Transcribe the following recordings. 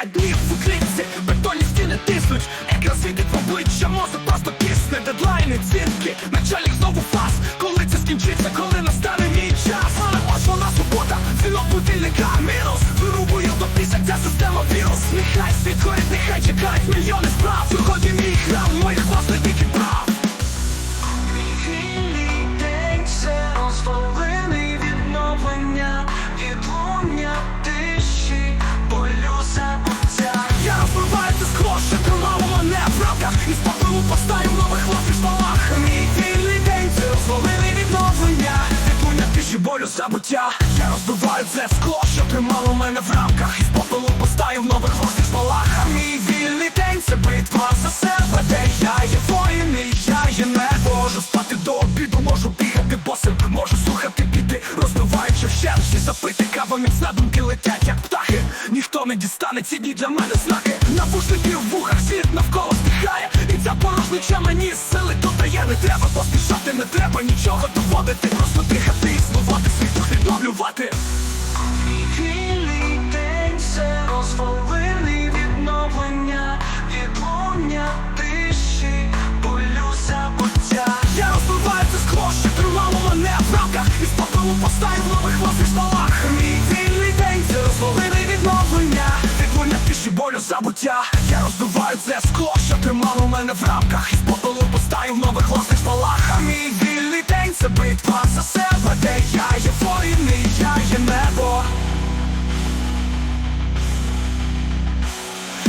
П'ять днів в клітці, бетонні стіни тиснуть. Екран світить в обличчя, мозок просто кисне. Дедлайни, цінки, начальник знову фас. Коли це скінчиться, коли настане мій час. Але ось вона субота, дзвінок будильника. Мінус, вирубую до ця система вірус. Нехай світ горить, нехай чекають мільйони справ забуття Я розбиваю це скло, що тримало мене в рамках. І попелу постаю в нових хлопців спалах Мій вільний день це битва за себе. Де я є воїн і я є не можу спати до обіду, можу бігати босим Можу слухати біди, розбиваючи вщелищі Запити кава міцна думки летять, як птахи. Ніхто не дістане ці дні для мене знаки. Навушники в вухах, світ навколо стихає. І ця порожнича мені сили додає. Не треба поспішати, не треба нічого доводити відновлювати Вільний день це розвалини відновлення, відлуння тиші, болю забуття. Я розбиваю це скло, що тримало мене в рамках І з попелу постаю нових власних спалах Мій вільний день це розвалини відновлення Відлуння тиші болю забуття. Я розбиваю це скло, що тримало мене в рамках І з попелу постаю в нових власних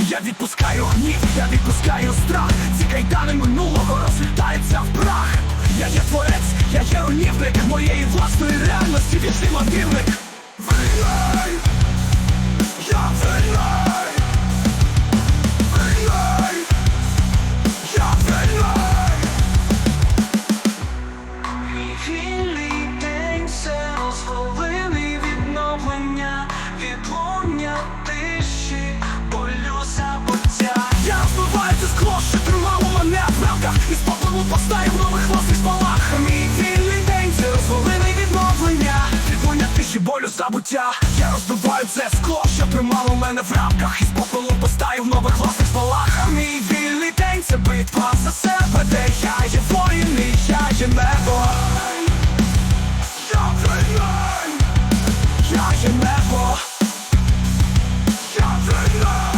Я відпускаю гнів, я відпускаю страх Ці кайдани минулого розлітаються в прах Я є творець, я є руйнівник Моєї власної реальності вічний мандрівник Виляй! Я виляй! Виляй! Я виляй! і болю забуття. Я розбиваю це скло, що тримало мене в рамках. І з попелу постаю в нових власних спалахах Мій вільний день це битва за себе, де я є воїн і я є небо. Я вільний, я є небо, я вільний